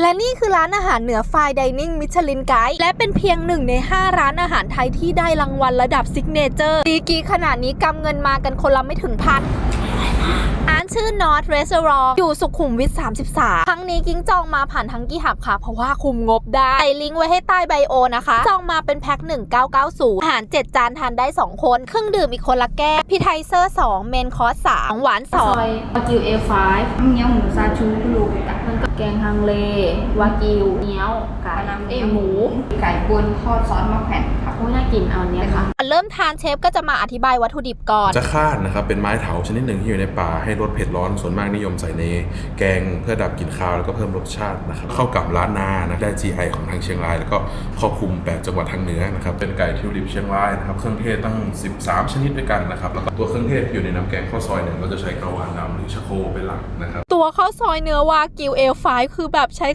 และนี่คือร้านอาหารเหนือไฟดิเนิ่งมิชลินไกด์และเป็นเพียงหนึ่งใน 5 ร้านอาหารไทยที่ได้รางวัลระดับซิกเนเจอร์ดีกรีขนาดนี้กำเงินมากันคนละไม่ถึงพันร้านชื่อ North Restaurant อยู่สุขุมวิท 33 ครั้งนี้กิ้งจองมาผ่านทั้งกี่หับค่ะ เพราะว่าคุมงบได้ใส่ลิงก์ไว้ให้ใต้ไบโอนะคะ จองมาเป็นแพ็ค 1990 อาหาร 7 จานทานได้ 2 คน เครื่องดื่มอีกคนละแก้วพิไทเซอร์ 2 เมนคอร์ส3หวานซอยวากิว A5 เงี้ยวหมูซาชู เล วากิวเงี้ยวไก่เอยหมู ไก่บนทอดซอสมะแขวนครับโอ้ยน่ากินเอาอันเนี้ยค่ะ2เริ่มทานเชฟก็จะมาอธิบายวัตถุดิบก่อน จะคาดนะครับ เป็นไม้เถาชนิดหนึ่งที่อยู่ในป่าให้รสเผ็ดร้อนส่วนมากนิยมใส่ในแกงเพื่อดับกลิ่นคาวแล้วก็เพิ่มรสชาตินะครับเข้ากับร้านนานะได้ GI ของทางเชียงราย แล้วก็ครอบคลุม 8 จังหวัดทางเหนือนะครับเป็นไก่ทิวลิปเชียงรายนะครับเครื่องเทศตั้ง 13 ชนิดด้วยกันนะครับแล้วก็ตัวเครื่องเทศที่อยู่ในน้ำแกงข้าวซอยเนี่ยเราจะใช้กระวานดำหรือชะโคเป็นหลักนะครับ ตัวข้าวซอยเนื้อวากิวเอลไฟคือแบบใช้